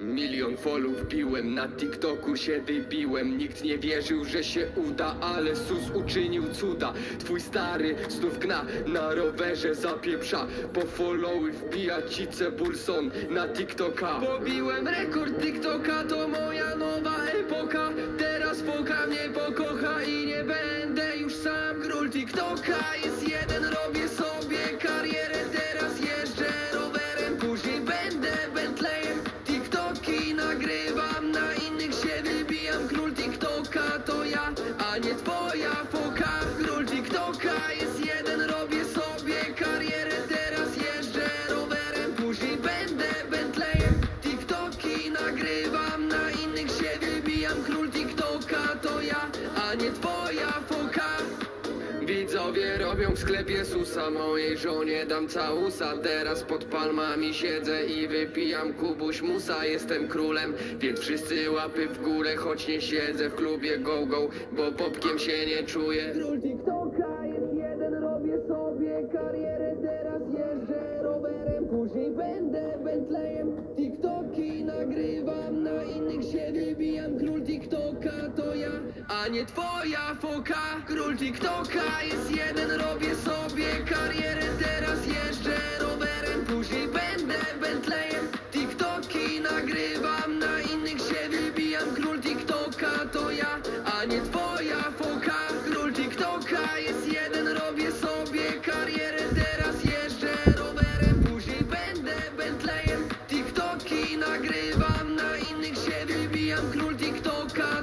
Milion follów wbiłem, na TikToku się wybiłem. Nikt nie wierzył, że się uda, ale sus uczynił cuda. Twój stary znów gna, na rowerze zapieprza. Po followy wbija ci cebulson na TikToka. Pobiłem rekord TikToka, to moja nowa epoka. Teraz foka mnie pokocha i nie będę już sam Król TikToka ja, a nie twoja foka Król TikToka jest jeden, robię sobie karierę. Teraz jeżdżę rowerem, później będę Bentleyem. TikToki nagrywam, na innych się wybijam. Król TikToka Widzowie robią w sklepie susa Mojej żonie dam całusa. Teraz pod palmami siedzę i wypijam kubuś musa. Jestem królem, więc wszyscy łapy w górę Choć nie siedzę w klubie go-go Bo popkiem się nie czuję. Król TikToka jest jeden, robię sobie karierę. Teraz jeżdżę rowerem, później będę Bentleyem. TikToki nagrywam, na innych się wybijam. Król TikToka to ja, a nie twoja foka Król TikToka jest jeden, robię sobie karierę Teraz jeżdżę rowerem, później będę Bentleyem. TikToki nagrywam, na innych się wybijam. Król TikToka to ja, a nie twoja foka. Król TikToka jest jeden, robię sobie karierę Teraz jeżdżę rowerem, później będę Bentleyem. TikToki nagrywam, na innych się wybijam. Król TikToka